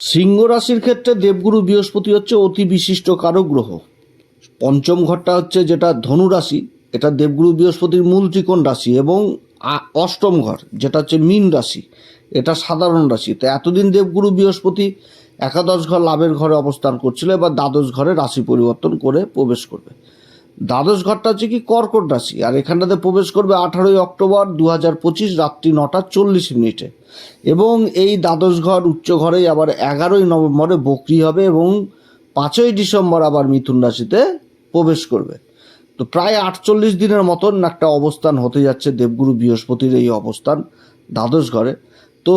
সিংহ রাশির ক্ষেত্রে দেবগুরু বৃহস্পতি হচ্ছে অতি বিশিষ্ট কারক গ্রহ। পঞ্চম ঘরটা হচ্ছে যেটা ধনু রাশি, এটা দেবগুরু বৃহস্পতির মূল ত্রিকোণ রাশি এবং অষ্টম ঘর, যেটা হচ্ছে মীন রাশি, এটা সাধারণ রাশি। তো এতদিন দেবগুরু বৃহস্পতি একাদশ ঘর লাভের ঘরে অবস্থান করছিল, এবার দ্বাদশ ঘরে রাশি পরিবর্তন করে প্রবেশ করবে। দ্বাদশ ঘরটা হচ্ছে কি কর্কট রাশি, আর এখানটাতে প্রবেশ করবে আঠারোই অক্টোবর দু হাজার পঁচিশ রাত্রি নটা চল্লিশ মিনিটে। এবং এই দ্বাদশ ঘর উচ্চ ঘরেই আবার এগারোই নভেম্বরে বকরি হবে এবং পাঁচই ডিসেম্বর আবার মিথুন রাশিতে প্রবেশ করবে। তো প্রায় আটচল্লিশ দিনের মতন একটা অবস্থান হতে যাচ্ছে দেবগুরু বৃহস্পতির এই অবস্থান দ্বাদশ ঘরে। তো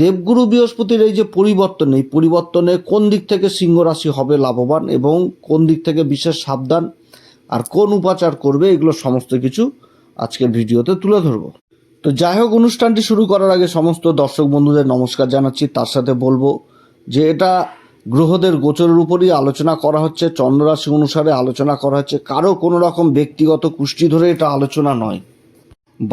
দেবগুরু বৃহস্পতির এই যে পরিবর্তন, এই পরিবর্তনে কোন দিক থেকে সিংহ রাশি হবে লাভবান এবং কোন দিক থেকে বিশেষ সাবধান আর কোন উপাচার করবে এগুলো সমস্ত কিছু আজকের ভিডিওতে তুলে ধরবো। তো যাই হোক, অনুষ্ঠানটি শুরু করার আগে সমস্ত দর্শক বন্ধুদের নমস্কার জানাচ্ছি। তার সাথে বলব যে এটা গ্রহদের গোচরের উপরই আলোচনা করা হচ্ছে, চন্দ্ররাশি অনুসারে আলোচনা করা হচ্ছে। কারও কোনো রকম ব্যক্তিগত কুষ্টি ধরে এটা আলোচনা নয়।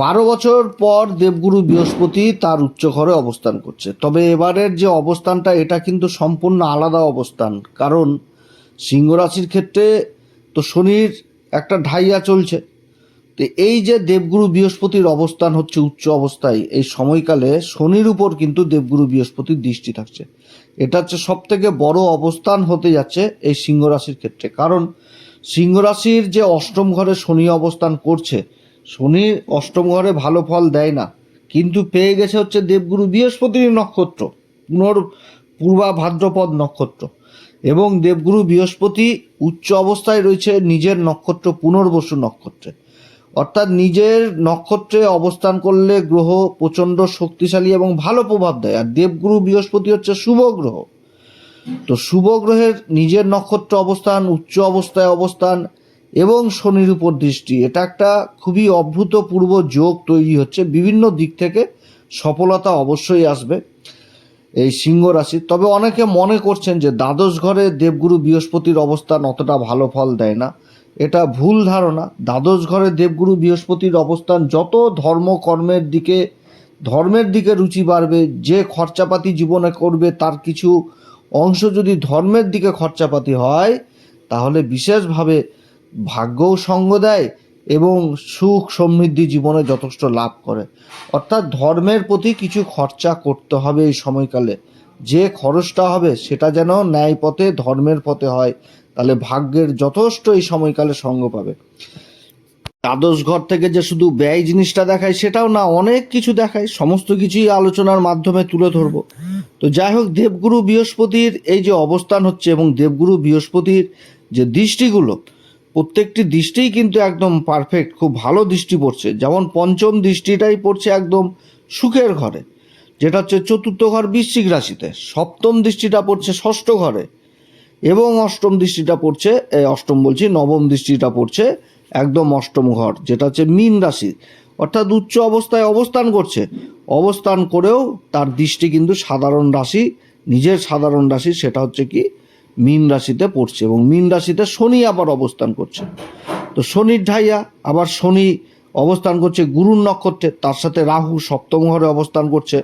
বারো বছর পর দেবগুরু বৃহস্পতি তার উচ্চ ঘরে অবস্থান করছে। তবে এবারের যে অবস্থানটা, এটা কিন্তু সম্পূর্ণ আলাদা অবস্থান। কারণ সিংহ রাশির ক্ষেত্রে তো শনির একটা ঢাইয়া চলছে। তো এই যে দেবগুরু বৃহস্পতির অবস্থান হচ্ছে, উচ্চ অবস্থায়, এই সময়কালে শনির উপর কিন্তু দেবগুরু বৃহস্পতির দৃষ্টি থাকছে। এটা হচ্ছে সব থেকে বড় অবস্থান হতে যাচ্ছে এই সিংহ রাশির ক্ষেত্রে। কারণ সিংহ রাশির যে অষ্টম ঘরে শনি অবস্থান করছে, শনি অষ্টম ঘরে ভালো ফল দেয় না। কিন্তু পেয়ে গেছে হচ্ছে দেবগুরু বৃহস্পতির নক্ষত্র, পুনর পূর্বা ভাদ্রপদ নক্ষত্র। এবং দেবগুরু বৃহস্পতি উচ্চ অবস্থায় রয়েছে নিজের নক্ষত্র, পুনর্বসু নক্ষত্রে। অর্থাৎ নিজের নক্ষত্রে অবস্থান করলে গ্রহ প্রচণ্ড শক্তিশালী এবং ভালো প্রভাব দেয়। আর দেবগুরু বৃহস্পতি হচ্ছে শুভ গ্রহ। তো শুভ গ্রহের নিজের নক্ষত্র অবস্থান, উচ্চ অবস্থায় অবস্থান এবং শনির উপর দৃষ্টি, এটা একটা খুবই অভূতপূর্ব যোগ তৈরি হচ্ছে। বিভিন্ন দিক থেকে সফলতা অবশ্যই আসবে। এই সিংহ রাশি। তবে অনেকে মনে করছেন যে দ্বাদশ ঘরে দেবগুরু বৃহস্পতির অবস্থান অতটা ভালো ফল দেয় না। এটা ভুল ধারণা। দ্বাদশ ঘরে দেবগুরু বৃহস্পতির অবস্থান যত ধর্ম কর্মের দিকে, ধর্মের দিকে রুচি বাড়বে, যে খরচাপাতি জীবনে করবে তার কিছু অংশ যদি ধর্মের দিকে খরচাপাতি হয়, তাহলে বিশেষভাবে ভাগ্যও সঙ্গ দেয় এবং সুখ সমৃদ্ধি জীবনে যথেষ্ট লাভ করে। অর্থাৎ ধর্মের প্রতি কিছু খরচা করতে হবে এই সময়কালে। যে খরচটা হবে সেটা যেন ন্যায় পথে ধর্মের পথে হয়, তাহলে ভাগ্যের যথেষ্ট এই সময়কালে সঙ্গ পাবে। দ্বাদশ ঘর থেকে যে শুধু ব্যয় জিনিসটা দেখায়, সেটাও না, অনেক কিছু দেখায়। সমস্ত কিছুই আলোচনার মাধ্যমে তুলে ধরবো। তো যাই হোক, দেবগুরু বৃহস্পতির এই যে অবস্থান হচ্ছে এবং দেবগুরু বৃহস্পতির যে দৃষ্টিগুলো প্রত্যেকটি দৃষ্টিই কিন্তু একদম পারফেক্ট খুব ভালো দৃষ্টি পড়ছে। যেমন পঞ্চম দৃষ্টিটাই পড়ছে একদম সুখের ঘরে, যেটা হচ্ছে চতুর্থ ঘর বৃশ্চিক রাশিতে। সপ্তম দৃষ্টিটা পড়ছে ষষ্ঠ ঘরে এবং অষ্টম দৃষ্টিটা পড়ছে এই অষ্টম বলছি, নবম দৃষ্টিটা পড়ছে একদম অষ্টম ঘর, যেটা হচ্ছে মীন রাশি। অর্থাৎ উচ্চ অবস্থায় অবস্থান করছে। অবস্থান করেও তার দৃষ্টি কিন্তু সাধারণ রাশি, নিজের সাধারণ রাশি, সেটা হচ্ছে কি মীন রাশিতে পড়ছে এবং মীন রাশিতে শনি আবার অবস্থান করছে। তো শনির ঢাইয়া, আবার শনি অবস্থান করছে গুরুর নক্ষত্রে, তার সাথে রাহু সপ্তম ঘরে অবস্থান করছে।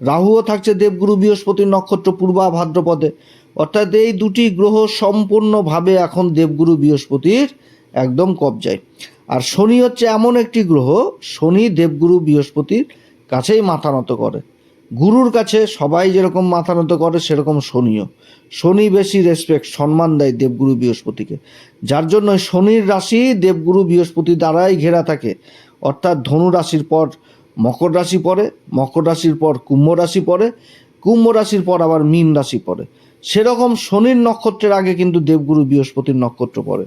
রাহুও থাকছে দেবগুরু বৃহস্পতির নক্ষত্র পূর্বা ভাদ্রপদে। অর্থাৎ এই দুটি গ্রহ সম্পূর্ণভাবে এখন দেবগুরু বৃহস্পতির একদম কবজায়। আর শনি হচ্ছে এমন একটি গ্রহ, শনি দেবগুরু বৃহস্পতির কাছেই মাথা নত করে। গুরুর কাছে সবাই যেরকম মাথা নত করে, সেরকম শনিও। শনি বেশি রেসপেক্ট সম্মান দেয় দেবগুরু বৃহস্পতিকে। যার জন্য শনির রাশি দেবগুরু বৃহস্পতি দ্বারাই ঘেরা থাকে। অর্থাৎ ধনু রাশির পর মকর রাশি পড়ে, মকর রাশির পর কুম্ভ রাশি পড়ে, কুম্ভ রাশির পর আবার মীন রাশি পড়ে। সেরকম শনির নক্ষত্রের আগে কিন্তু দেবগুরু বৃহস্পতির নক্ষত্র পড়ে।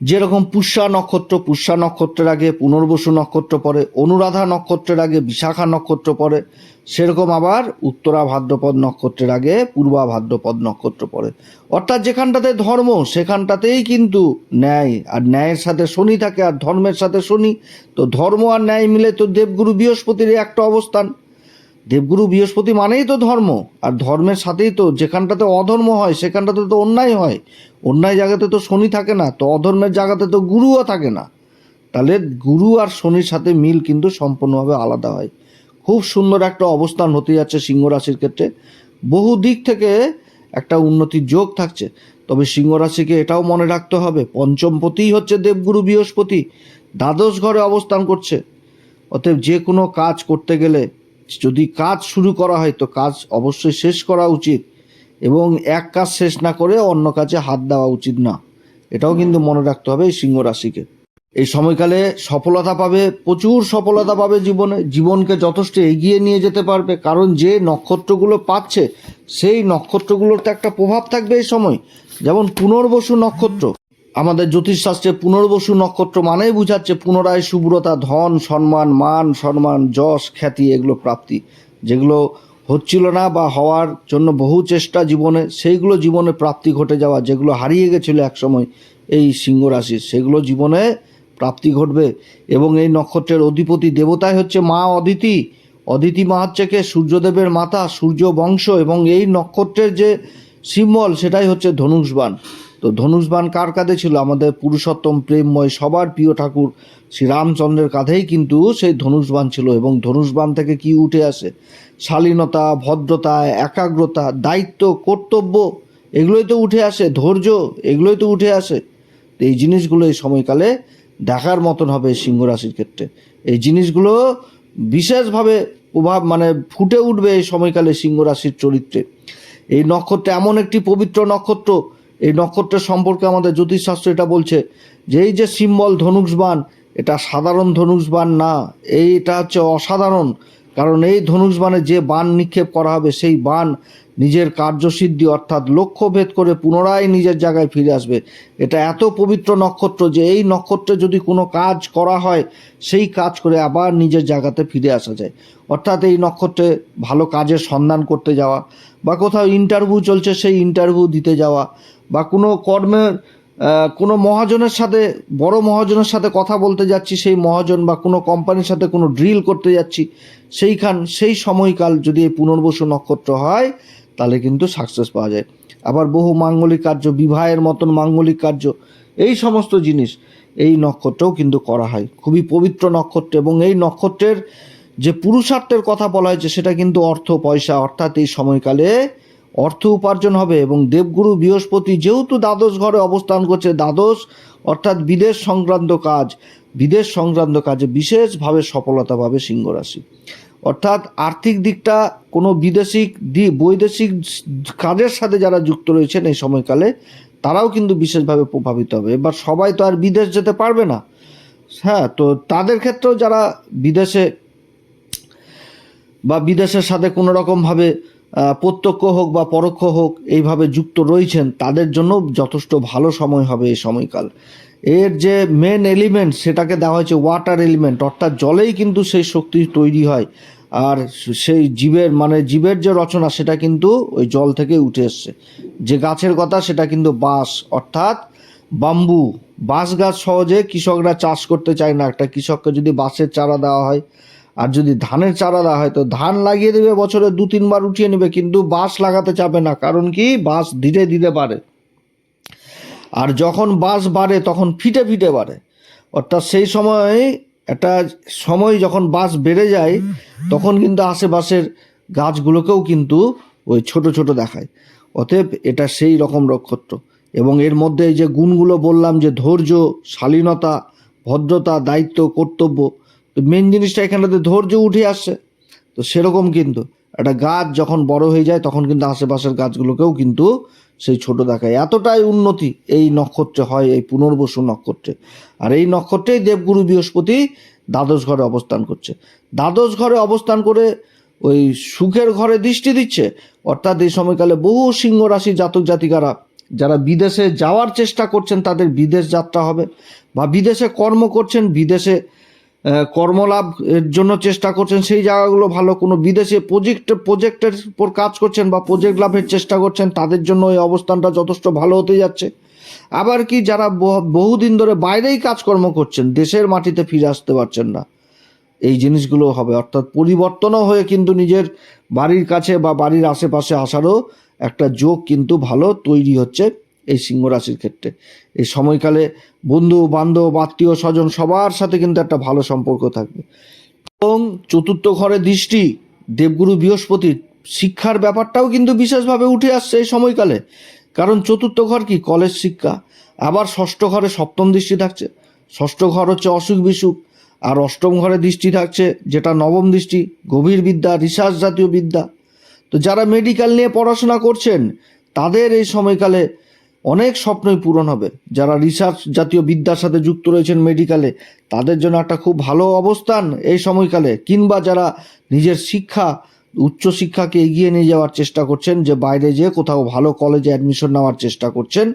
যেরকম পুষ্যা নক্ষত্র, পুষ্যা নক্ষত্রের আগে পুনর্বসু নক্ষত্র পড়ে, অনুরাধা নক্ষত্রের আগে বিশাখা নক্ষত্র পড়ে, সেরকম আবার উত্তরা ভাদ্রপদ নক্ষত্রের আগে পূর্বা ভাদ্রপদ নক্ষত্র পড়ে। অর্থাৎ যেখানটাতে ধর্ম, সেখানটাতেই কিন্তু ন্যায়। আর ন্যায়ের সাথে শনি থাকে আর ধর্মের সাথে শনি, তো ধর্ম আর ন্যায় মিলে তো দেবগুরু বৃহস্পতির একটা অবস্থান। দেবগুরু বৃহস্পতি মানেই তো ধর্ম, আর ধর্মের সাথেই তো যেখানটাতে অধর্ম হয়, সেখানটাতে তো অন্যায় হয়। অন্যায় জায়গাতে তো শনি থাকে না, তো অধর্মের জায়গাতে তো গুরুও থাকে না। তাহলে গুরু আর শনির সাথে মিল কিন্তু সম্পূর্ণভাবে আলাদা হয়। খুব সুন্দর একটা অবস্থান হতে যাচ্ছে সিংহ রাশির ক্ষেত্রে। বহু দিক থেকে একটা উন্নতির যোগ থাকছে, তবে সিংহ রাশিকে এটাও মনে রাখতে হবে পঞ্চমপতিই হচ্ছে দেবগুরু বৃহস্পতি, দ্বাদশ ঘরে অবস্থান করছে। অতএব যে কোনো কাজ করতে গেলে যদি কাজ শুরু করা হয় তো কাজ অবশ্যই শেষ করা উচিত এবং এক কাজ শেষ না করে অন্য কাজে হাত দেওয়া উচিত না। এটাও কিন্তু মনে রাখতে হবে এই সিংহ রাশিকে। এই সময়কালে সফলতা পাবে, প্রচুর সফলতা পাবে জীবনে, জীবনকে যথেষ্ট এগিয়ে নিয়ে যেতে পারবে, কারণ যে নক্ষত্রগুলো পাচ্ছে, সেই নক্ষত্রগুলোর তো একটা প্রভাব থাকবে এই সময়। যেমন পুনর্বসু নক্ষত্র আমাদের জ্যোতিষশাস্ত্রে পুনর্বসু নক্ষত্র মানেই বুঝাচ্ছে পুনরায় শুভ্রতা ধন, সম্মান, মান, সম্মান, যশ, খ্যাতি, এগুলো প্রাপ্তি। যেগুলো হচ্ছিল না বা হওয়ার জন্য বহু চেষ্টা জীবনে, সেইগুলো জীবনে প্রাপ্তি ঘটে যাওয়া, যেগুলো হারিয়ে গেছিল একসময় এই সিংহ রাশির সেগুলো জীবনে প্রাপ্তি ঘটবে। এবং এই নক্ষত্রের অধিপতি দেবতাই হচ্ছে মা অদিতি। অদিতি মা হচ্ছে কে? সূর্যদেবের মাতা, সূর্য বংশ। এবং এই নক্ষত্রের যে সিম্বল, সেটাই হচ্ছে ধনুষবাণ তো ধনুষবাণ কার কাঁধে ছিল? আমাদের পুরুষোত্তম প্রেমময় সবার প্রিয় ঠাকুর শ্রীরামচন্দ্রের কাঁধেই কিন্তু সেই ধনুষবান ছিল এবং ধনুষবান থেকে কি উঠে আসে? শালীনতা, ভদ্রতা, একাগ্রতা, দায়িত্ব, কর্তব্য, এগুলোই তো উঠে আসে। ধৈর্য, এগুলোই তো উঠে আসে। তো এই জিনিসগুলো এই সময়কালে দেখার মতন হবে সিংহ রাশির ক্ষেত্রে। এই জিনিসগুলো বিশেষভাবে প্রভাব মানে ফুটে উঠবে এই সময়কালে সিংহ রাশির চরিত্রে। এই নক্ষত্র এমন একটি পবিত্র নক্ষত্র এই নক্ষত্রের সম্পর্কে আমাদের জ্যোতিষশাস্ত্র এটা বলছে যে এই যে সিম্বল ধনুষবাণ, এটা সাধারণ ধনুষবাণ না, এইটা হচ্ছে অসাধারণ। কারণ এই ধনুষবাণে যে বাণ নিক্ষেপ করা হবে, সেই বাণ নিজের কার্যসিদ্ধি অর্থাৎ লক্ষ্য ভেদ করে পুনরায় নিজের জায়গায় ফিরে আসবে। এটা এত পবিত্র নক্ষত্র যে এই নক্ষত্রে যদি কোনো কাজ করা হয়, সেই কাজ করে আবার নিজের জায়গাতে ফিরে আসা যায়। অর্থাৎ এই নক্ষত্রে ভালো কাজের সন্ধান করতে যাওয়া বা কোথাও ইন্টারভিউ চলছে, সেই ইন্টারভিউ দিতে যাওয়া বা কোনো কর্মের কোনো মহাজনের সাথে, বড় মহাজনের সাথে কথা বলতে যাচ্ছি, সেই মহাজন বা কোনো কোম্পানির সাথে কোনো ড্রিল করতে যাচ্ছি, সেইখান, সেই সময়কাল যদি এই পুনর্বসু নক্ষত্র হয়, তাহলে কিন্তু সাকসেস পাওয়া যায়। আবার বহু মাঙ্গলিক কার্য, বিবাহের মতন মাঙ্গলিক কার্য, এই সমস্ত জিনিস, এই নক্ষত্রও কিন্তু করা হয়। খুবই পবিত্র নক্ষত্র এবং এই নক্ষত্রের যে পুরুষার্থের কথা বলা হয়েছে, সেটা কিন্তু অর্থ, পয়সা, অর্থাৎ এই সময়কালে অর্থ উপার্জন হবে এবং দেবগুরু বৃহস্পতি যেহেতু দ্বাদশ ঘরে অবস্থান করছে, দ্বাদশ অর্থাৎ বিদেশ সংক্রান্ত কাজ, বিদেশ সংক্রান্ত কাজে বিশেষভাবে সফলতা পাবে সিংহ রাশি। অর্থাৎ আর্থিক দিকটা কোনো বিদেশিক বৈদেশিক কাজের সাথে যারা যুক্ত রয়েছেন এই সময়কালে, তারাও কিন্তু বিশেষভাবে প্রভাবিত হবে। এবার সবাই তো আর বিদেশ যেতে পারবে না। হ্যাঁ তো তাদের ক্ষেত্রেও যারা বিদেশে বা বিদেশের সাথে কোনো রকমভাবে প্রত্যক্ষ হোক বা পরোক্ষ হোক, এইভাবে যুক্ত রয়েছেন, তাদের জন্য যথেষ্ট ভালো সময় হবে এই সময়কাল। এর যে মেন এলিমেন্ট সেটাকে দেওয়া হয়েছে ওয়াটার এলিমেন্ট অর্থাৎ জলেই কিন্তু সেই শক্তি তৈরি হয়। আর সেই জীবের মানে জীবের যে রচনা, সেটা কিন্তু ওই জল থেকে উঠে এসছে। যে গাছের কথা, সেটা কিন্তু বাঁশ, অর্থাৎ বাম্বু বাঁশ গাছ সহজে কৃষকরা চাষ করতে চায় না। একটা কৃষককে যদি বাঁশের চারা দেওয়া হয় আর যদি ধানের চারা দেওয়া হয়, তো ধান লাগিয়ে দেবে, বছরে দু, তিনবার উঠিয়ে নেবে, কিন্তু বাঁশ লাগাতে চাবে না। কারণ কি? বাঁশ ধীরে ধীরে বাড়ে। আর যখন বাঁশ বাড়ে, তখন ফিটে ফিটে বাড়ে। অর্থাৎ সেই সময় একটা সময় যখন বাঁশ বেড়ে যায়, তখন কিন্তু আশেপাশের গাছগুলোকেও কিন্তু ওই ছোট ছোট দেখায়। অতএব এটা সেই রকম নক্ষত্র। এবং এর মধ্যে এই যে গুণগুলো বললাম, যে ধৈর্য, শালীনতা, ভদ্রতা, দায়িত্ব, কর্তব্য তো মেন জিনিসটা এখানটাতে ধৈর্য উঠে আসছে। তো সেরকম কিন্তু একটা গাছ যখন বড় হয়ে যায়, তখন কিন্তু আশেপাশের গাছগুলোকেও কিন্তু সেই ছোট দেখায়। এতটাই উন্নতি এই নক্ষত্রে হয়, এই পুনর্বসু নক্ষত্রে। আর এই নক্ষত্রেই দেবগুরু বৃহস্পতি দ্বাদশ ঘরে অবস্থান করছে। দ্বাদশ ঘরে অবস্থান করে ওই সুখের ঘরে দৃষ্টি দিচ্ছে। অর্থাৎ এই সময়কালে বহু সিংহ রাশি জাতক জাতিকারা যারা বিদেশে যাওয়ার চেষ্টা করছেন, তাদের বিদেশ যাত্রা হবে বা বিদেশে কর্ম করছেন, বিদেশে কর্মলাভ এর জন্য চেষ্টা করছেন, সেই জায়গাগুলো ভালো, কোনো বিদেশে প্রজেক্ট প্রজেক্টের উপর কাজ করছেন বা প্রজেক্ট লাভের চেষ্টা করছেন, তাদের জন্য এই অবস্থানটা যথেষ্ট ভালো হতে যাচ্ছে। আবার কি, যারা বহুদিন ধরে বাইরেই কাজকর্ম করছেন, দেশের মাটিতে ফিরে আসতে পারছেন না, এই জিনিসগুলো হবে। অর্থাৎ পরিবর্তনও হয়ে কিন্তু নিজের বাড়ির কাছে বা বাড়ির আশেপাশে আসারও একটা যোগ কিন্তু ভালো তৈরি হচ্ছে। এই সিংহ রাশির ক্ষেত্রে। এই সময়কালে বন্ধু, বান্ধব, আত্মীয়, স্বজন সবার সাথে কিন্তু একটা ভালো সম্পর্ক থাকবে। এবং চতুর্থ ঘরে দৃষ্টি, দেবগুরু বৃহস্পতির শিক্ষার ব্যাপারটাও কিন্তু বিশেষভাবে উঠে আসছে এই সময়কালে। কারণ চতুর্থ ঘর কি? কলেজ শিক্ষা। আবার ষষ্ঠ ঘরে সপ্তম দৃষ্টি থাকছে। ষষ্ঠ ঘর হচ্ছে অসুখ বিসুখ। আর অষ্টম ঘরে দৃষ্টি থাকছে, যেটা নবম দৃষ্টি, গভীর বিদ্যা, রিসার্চ জাতীয় বিদ্যা। তো যারা মেডিকেল নিয়ে পড়াশোনা করছেন, তাদের এই সময়কালে অনেক স্বপ্নই পূরণ হবে। যারা রিসার্চ জাতীয় বিদ্যার সাথে যুক্ত রয়েছেন মেডিকেলে তাদের জন্য একটা খুব ভালো অবস্থান এই সময়কালে। কিংবা যারা নিজের শিক্ষা উচ্চশিক্ষাকে এগিয়ে নিয়ে যাওয়ার চেষ্টা করছেন, যে বাইরে যেয়ে কোথাও ভালো কলেজে অ্যাডমিশন নেওয়ার চেষ্টা করছেন,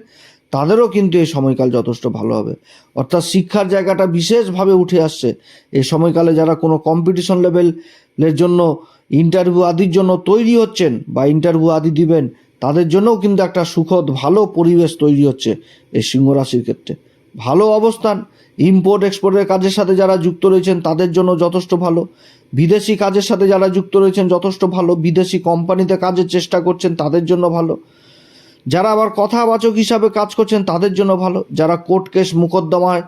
তাদেরও কিন্তু এই সময়কাল যথেষ্ট ভালো হবে। অর্থাৎ শিক্ষার জায়গাটা বিশেষভাবে উঠে আসছে। এই সময়কালে যারা কোনো কম্পিটিশন লেভেলের জন্য ইন্টারভিউ আদির জন্য তৈরি হচ্ছেন বা ইন্টারভিউ আদি দিবেন তাদের জন্যও কিন্তু একটা সুখদ, ভালো পরিবেশ তৈরি হচ্ছে এই সিংহ রাশির ক্ষেত্রে। ভালো অবস্থান ইম্পোর্ট এক্সপোর্টের কাজের সাথে যারা যুক্ত রয়েছেন, তাদের জন্য যথেষ্ট ভালো। বিদেশি কাজের সাথে যারা যুক্ত রয়েছেন, যথেষ্ট ভালো। বিদেশি কোম্পানিতে কাজের চেষ্টা করছেন, তাদের জন্য ভালো। যারা আবার কথাবাচক হিসাবে কাজ করছেন, তাদের জন্য ভালো। যারা কোর্ট কেস মোকদ্দমায়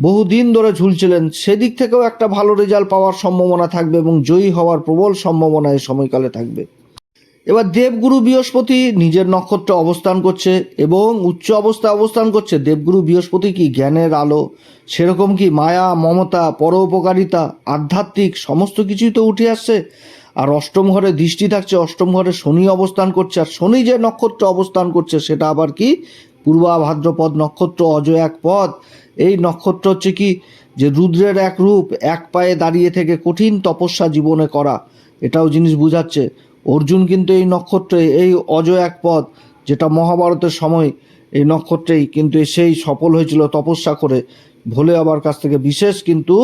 বহুদিন ধরে ঝুলছিলেন, সেদিক থেকেও একটা ভালো রেজাল্ট পাওয়ার সম্ভাবনা থাকবে এবং জয়ী হওয়ার প্রবল সম্ভাবনা এই সময়কালে থাকবে। এবার দেবগুরু বৃহস্পতি নিজের নক্ষত্রে অবস্থান করছে এবং উচ্চ অবস্থায় অবস্থান করছে। দেবগুরু বৃহস্পতি কি জ্ঞানের আলো? সেরকম কি মায়া, মমতা পরোপকারিতা আধ্যাত্মিক, সমস্ত কিছুই তো উঠে আসছে? আর অষ্টম ঘরে দৃষ্টি থাকছে, অষ্টম ঘরে শনি অবস্থান করছে, আর শনি যে নক্ষত্রে অবস্থান করছে, সেটা আবার কি? পূর্বা ভাদ্রপদ নক্ষত্র, অজয় এক পদ। এই নক্ষত্র হচ্ছে কি? যে রুদ্রের এক রূপ, এক পায়ে দাঁড়িয়ে থেকে কঠিন তপস্যা জীবনে করা। এটাও জিনিস বুঝাচ্ছে। অর্জুন কিন্তু এই নক্ষত্রে, এই অজয় এক পথ, যেটা মহাভারতের সময় এই নক্ষত্রেই কিন্তু সেই সফল হয়েছিল তপস্যা করে, ভোলে আবার কাছ থেকে বিশেষ কিন্তু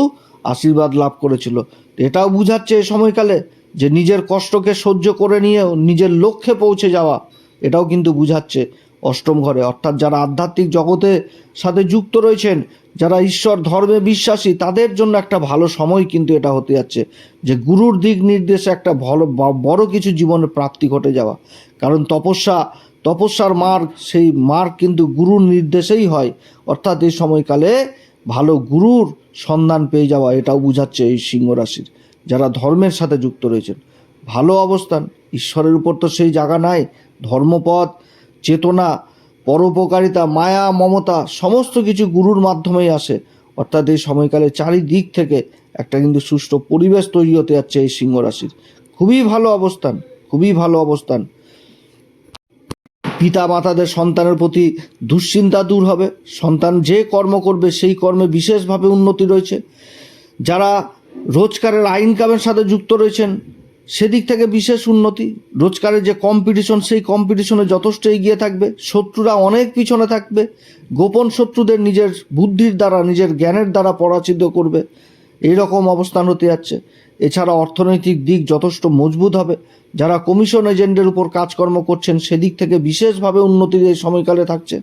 আশীর্বাদ লাভ করেছিল। এটাও বুঝাচ্ছে এই সময়কালে যে নিজের কষ্টকে সহ্য করে নিয়েও, নিজের লক্ষ্যে পৌঁছে যাওয়া, এটাও কিন্তু বুঝাচ্ছে। অষ্টম ঘরে। অর্থাৎ যারা আধ্যাত্মিক জগতে সাথে যুক্ত রয়েছেন, যারা ঈশ্বর ধর্মে বিশ্বাসী, তাদের জন্য একটা ভালো সময় কিন্তু এটা হতে যাচ্ছে যে গুরুর দিক নির্দেশে একটা ভালো, বড় কিছু জীবনে প্রাপ্তি ঘটে যাওয়া। কারণ তপস্যা, তপস্যার মার্গ সেই মার্গ কিন্তু গুরুর নির্দেশেই হয়। অর্থাৎ এই সময়কালে ভালো গুরুর সন্ধান পেয়ে যাওয়া, এটাও বুঝাচ্ছে এই সিংহ রাশির, যারা ধর্মের সাথে যুক্ত রয়েছেন। ভালো অবস্থান, ঈশ্বরের উপর তো সেই জায়গা নাই, ধর্মপথ চেতনা, পরোপকারিতা, মায়া, মমতা, সমস্ত কিছু গুরুর মাধ্যমেই আসে। অর্থাৎ এই সময়কালে চারিদিক থেকে একটা কিন্তু সুষ্ঠু পরিবেশ তৈরি হতে যাচ্ছে এই সিংহ রাশির। খুবই ভালো অবস্থান, খুবই ভালো অবস্থান। পিতা মাতাদের সন্তানের প্রতি দুশ্চিন্তা দূর হবে। সন্তান যে কর্ম করবে, সেই কর্মে বিশেষভাবে উন্নতি রয়েছে। যারা রোজগারের আইন কামের সাথে যুক্ত রয়েছেন সেদিক থেকে বিশেষ উন্নতি। রোজগারের যে কম্পিটিশন সেই কম্পিটিশনে যথেষ্ট এগিয়ে থাকবে। শত্রুরা অনেক পিছনে থাকবে। গোপন শত্রুদের নিজের বুদ্ধির দ্বারা, নিজের জ্ঞানের দ্বারা পরাজিত করবে। এই রকম অবস্থান হতে যাচ্ছে। এছাড়া অর্থনৈতিক দিক যথেষ্ট মজবুত হবে। যারা কমিশন এজেন্টের উপর কাজকর্ম করছেন, সেদিক থেকে বিশেষভাবে উন্নতির এই সময়কালে থাকছে।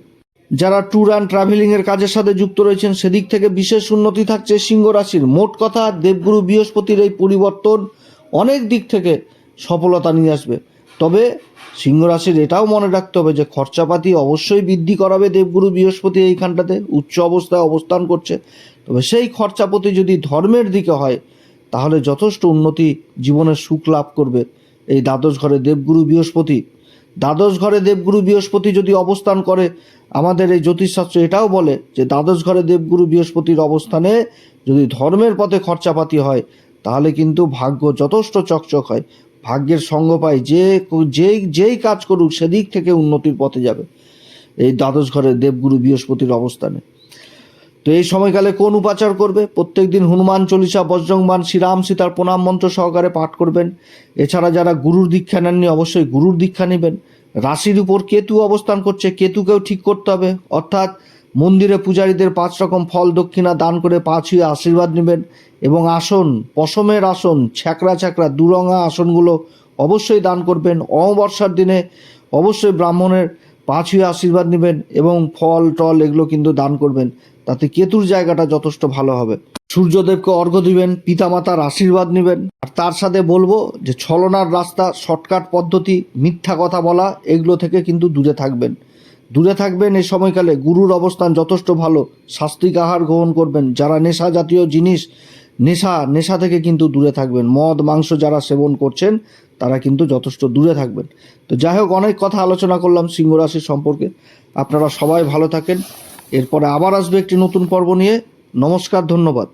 যারা ট্যুর অ্যান্ড ট্রাভেলিংয়ের কাজের সাথে যুক্ত রয়েছেন, সেদিক থেকে বিশেষ উন্নতি থাকছে সিংহ রাশির। মোট কথা, দেবগুরু বৃহস্পতির এই পরিবর্তন অনেক দিক থেকে সফলতা নিয়ে আসবে। তবে সিংহ রাশির এটাও মনে রাখতে হবে যে, খরচাপাতি অবশ্যই বৃদ্ধি করাবে দেবগুরু বৃহস্পতি এইখানটাতে। উচ্চ অবস্থায় অবস্থান করছে। তবে সেই খরচাপতি যদি ধর্মের দিকে হয়, তাহলে যথেষ্ট উন্নতি জীবনের সুখ লাভ করবে এই দ্বাদশ ঘরে দেবগুরু বৃহস্পতি। দ্বাদশ ঘরে দেবগুরু বৃহস্পতি যদি অবস্থান করে, আমাদের এই জ্যোতিষশাস্ত্র এটাও বলে যে, দ্বাদশ ঘরে দেবগুরু বৃহস্পতির অবস্থানে যদি ধর্মের পথে খরচাপাতি হয় তাহলে কিন্তু ভাগ্য যথেষ্ট চকচক হয়। ভাগ্যের সঙ্গ পায় যে যেই যেই কাজ করুক সেদিক থেকে উন্নতির পথে যাবে। এই দ্বাদশ ঘরে দেবগুরু বৃহস্পতির অবস্থানে। তো এই সময়কালে কোন উপাচার করবে? প্রত্যেক দিন হনুমান চল্লিশা বজ্রংবান শ্রীরাম সীতার প্রণাম মন্ত্র সহকারে পাঠ করবেন। এছাড়া যারা গুরুর দীক্ষা নেননি অবশ্যই গুরুর দীক্ষা নেবেন। রাশির উপর কেতু অবস্থান করছে, কেতুকেও ঠিক করতে হবে। অর্থাৎ মন্দিরে পূজারীদের পাঁচ রকম ফল দক্ষিণা দান করে পাঁচ হয়ে আশীর্বাদ নেবেন এবং আসন, পশমের আসন ছ্যাকরা ছ্যাকরা দুরঙা আসনগুলো অবশ্যই দান করবেন। অমাবস্যার দিনে অবশ্যই ব্রাহ্মণের পাঁচ হয়ে আশীর্বাদ নেবেন এবং ফল, টল এগুলো কিন্তু দান করবেন। তাতে কেতুর জায়গাটা যথেষ্ট ভালো হবে। সূর্যদেবকে অর্ঘ্য দিবেন, পিতামাতার আশীর্বাদ নেবেন। আর তার সাথে বলব যে ছলনার রাস্তা, শর্টকাট পদ্ধতি, মিথ্যা কথা বলা, এগুলো থেকে কিন্তু দূরে থাকবেন। দূরে থাকবেন এই সময়কালে। গুরুর অবস্থান যথেষ্ট ভালো। সাত্বিক আহার গ্রহণ করবেন। যারা নেশা জাতীয় জিনিস, নেশা নেশা থেকে কিন্তু দূরে থাকবেন। মদ, মাংস যারা সেবন করছেন, তারা কিন্তু যথেষ্ট দূরে থাকবেন। তো যাই হোক, অনেক কথা আলোচনা করলাম সিংহ রাশির সম্পর্কে। আপনারা সবাই ভালো থাকেন। এরপরে আবার আসবে একটি নতুন পর্ব নিয়ে। নমস্কার, ধন্যবাদ।